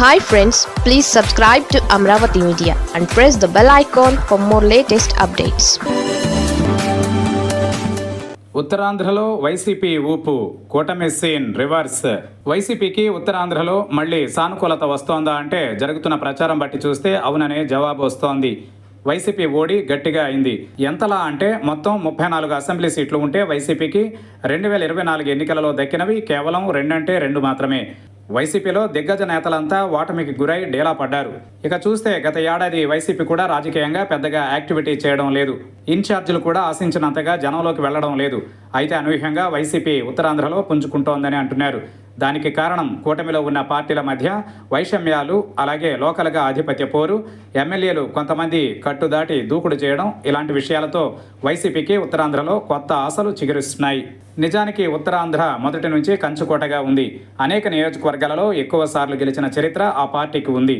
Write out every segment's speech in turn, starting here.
Hi friends please subscribe to Amaravati media and press the bell icon for more latest updates ఉత్తరాంధ్రలో YCP ఊపు కూటమి scene reverse వైసీపీకి ఉత్తరాంధ్రలో మళ్ళీ సానుకూలత వస్తోందా అంటే జరుగుతున్న ప్రచారం బట్టి చూస్తే అవుననే జవాబు వస్తోంది. వైసీపీ ఓడి గట్టిగా అయింది. ఎంతలా అంటే మొత్తం ముప్పై నాలుగు అసెంబ్లీ సీట్లు ఉంటే వైసీపీకి రెండు వేల ఇరవై నాలుగు ఎన్నికలలో దక్కినవి కేవలం రెండంటే రెండు మాత్రమే. వైసీపీలో దిగ్గజ నేతలంతా ఓటమికి గురై డేలా పడ్డారు. ఇక చూస్తే గత ఏడాది వైసీపీ కూడా రాజకీయంగా పెద్దగా యాక్టివిటీ చేయడం లేదు. ఇన్ఛార్జీలు కూడా ఆశించినంతగా జనంలోకి వెళ్ళడం లేదు. అయితే అనూహ్యంగా వైసీపీ ఉత్తరాంధ్రలో పుంజుకుంటోందని అంటున్నారు. దానికి కారణం కూటమిలో ఉన్న పార్టీల మధ్య వైషమ్యాలు అలాగే లోకల్గా ఆధిపత్య పోరు ఎమ్మెల్యేలు కొంతమంది కట్టుదాటి దూకుడు చేయడం ఇలాంటి విషయాలతో వైసీపీకి ఉత్తరాంధ్రలో కొత్త ఆశలు చిగురిస్తున్నాయి. నిజానికి ఉత్తరాంధ్ర మొదటి నుంచి కంచుకోటగా ఉంది. అనేక నియోజకవర్గాలలో ఎక్కువ సార్లు గెలిచిన చరిత్ర ఆ పార్టీకి ఉంది.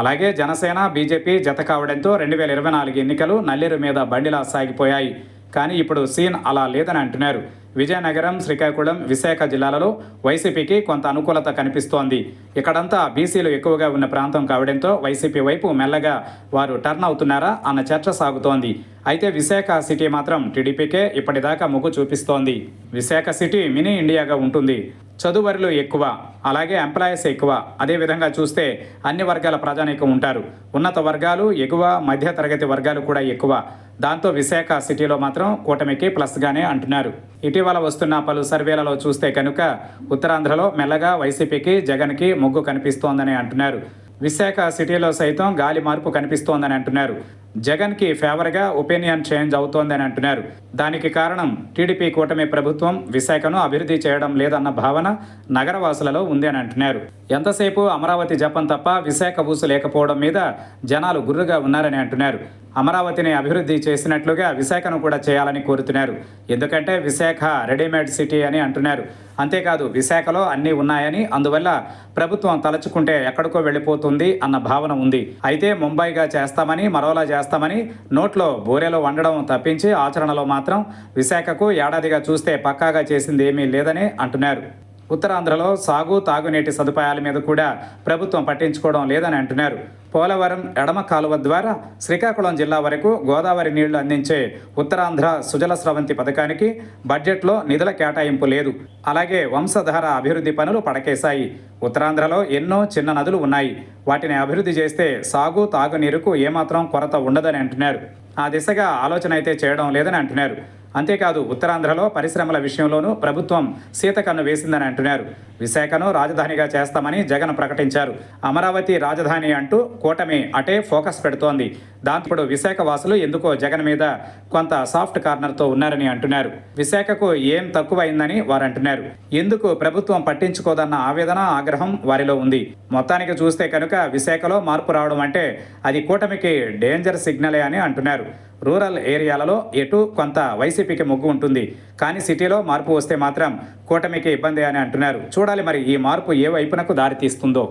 అలాగే జనసేన బీజేపీ జత కావడంతో రెండు వేల ఇరవై నాలుగు ఎన్నికలు నల్లేరు మీద బండిలా సాగిపోయాయి. కానీ ఇప్పుడు సీన్ అలా లేదని అంటున్నారు. విజయనగరం శ్రీకాకుళం విశాఖ జిల్లాలలో వైసీపీకి కొంత అనుకూలత కనిపిస్తోంది. ఇక్కడంతా బీసీలు ఎక్కువగా ఉన్న ప్రాంతం కావడంతో వైసీపీ వైపు మెల్లగా వారు టర్న్ అవుతున్నారా అన్న చర్చ సాగుతోంది. అయితే విశాఖ సిటీ మాత్రం టీడీపీకే ఇప్పటిదాకా మొగ్గు చూపిస్తోంది. విశాఖ సిటీ మినీ ఇండియాగా ఉంటుంది. చదువరులు ఎక్కువ అలాగే ఎంప్లాయీస్ ఎక్కువ. అదేవిధంగా చూస్తే అన్ని వర్గాల ప్రజానీకం ఉంటారు. ఉన్నత వర్గాలు ఎగువ మధ్య తరగతి వర్గాలు కూడా ఎక్కువ. దాంతో విశాఖ సిటీలో మాత్రం కూటమికి ప్లస్గానే అంటున్నారు. ఇటీవల వస్తున్న పలు సర్వేలలో చూస్తే కనుక ఉత్తరాంధ్రలో మెల్లగా వైసీపీకి జగన్కి మొగ్గు కనిపిస్తోందని అంటున్నారు. విశాఖ సిటీలో సైతం గాలి మార్పు కనిపిస్తోందని అంటున్నారు. జగన్కి ఫేవర్గా ఒపీనియన్ చేంజ్ అవుతోందని అంటున్నారు. దానికి కారణం టీడీపీ కూటమి ప్రభుత్వం విశాఖను అభివృద్ధి చేయడం లేదన్న భావన నగరవాసులలో ఉంది అని అంటున్నారు. ఎంతసేపు అమరావతి జపం తప్ప విశాఖ ఊసు లేకపోవడం మీద జనాలు గుర్రుగా ఉన్నారని అంటున్నారు. అమరావతిని అభివృద్ధి చేసినట్లుగా విశాఖను కూడా చేయాలని కోరుతున్నారు. ఎందుకంటే విశాఖ రెడీమేడ్ సిటీ అని అంటున్నారు. అంతేకాదు విశాఖలో అన్నీ ఉన్నాయని అందువల్ల ప్రభుత్వం తలచుకుంటే ఎక్కడికో వెళ్ళిపోతుంది అన్న భావన ఉంది. అయితే ముంబైగా చేస్తామని మరోలా చేస్తామని నోట్లో బోరెలో వండడం తప్పించి ఆచరణలో మాత్రం విశాఖకు ఏడాదిగా చూస్తే పక్కాగా చేసింది ఏమీ లేదని అంటున్నారు. ఉత్తరాంధ్రలో సాగు తాగునీటి సదుపాయాల మీద కూడా ప్రభుత్వం పట్టించుకోవడం లేదని అంటున్నారు. పోలవరం ఎడమ కాలువ ద్వారా శ్రీకాకుళం జిల్లా వరకు గోదావరి నీళ్ళు అందించే ఉత్తరాంధ్ర సుజల స్రవంతి పథకానికి బడ్జెట్లో నిధుల కేటాయింపు లేదు. అలాగే వంశధార అభివృద్ధి పనులు పడకేశాయి. ఉత్తరాంధ్రలో ఎన్నో చిన్న నదులు ఉన్నాయి. వాటిని అభివృద్ధి చేస్తే సాగు తాగునీరుకు ఏమాత్రం కొరత ఉండదని అంటున్నారు. ఆ దిశగా ఆలోచన అయితే చేయడం లేదని అంటున్నారు. అంతేకాదు ఉత్తరాంధ్రలో పరిశ్రమల విషయంలోనూ ప్రభుత్వం సీతకన్ను వేసిందని అంటున్నారు. విశాఖను రాజధానిగా చేస్తామని జగన్ ప్రకటించారు. అమరావతి రాజధాని అంటూ కూటమి అటే ఫోకస్ పెడుతోంది. దాంతో విశాఖ వాసులు ఎందుకో జగన్ మీద కొంత సాఫ్ట్ కార్నర్తో ఉన్నారని అంటున్నారు. విశాఖకు ఏం తక్కువైందని వారు అంటున్నారు ఎందుకు ప్రభుత్వం పట్టించుకోదన్న ఆవేదన ఆగ్రహం వారిలో ఉంది. మొత్తానికి చూస్తే కనుక విశాఖలో మార్పు రావడం అంటే అది కూటమికి డేంజర్ సిగ్నలే అని అంటున్నారు. రూరల్ ఏరియాలలో ఎటు కొంత వైసీపీకి మొగ్గు ఉంటుంది. కానీ సిటీలో మార్పు వస్తే మాత్రం కూటమికి ఇబ్బంది అని అంటున్నారు. చూడాలి మరి ఈ మార్పు ఏ వైపునకు దారితీస్తుందో.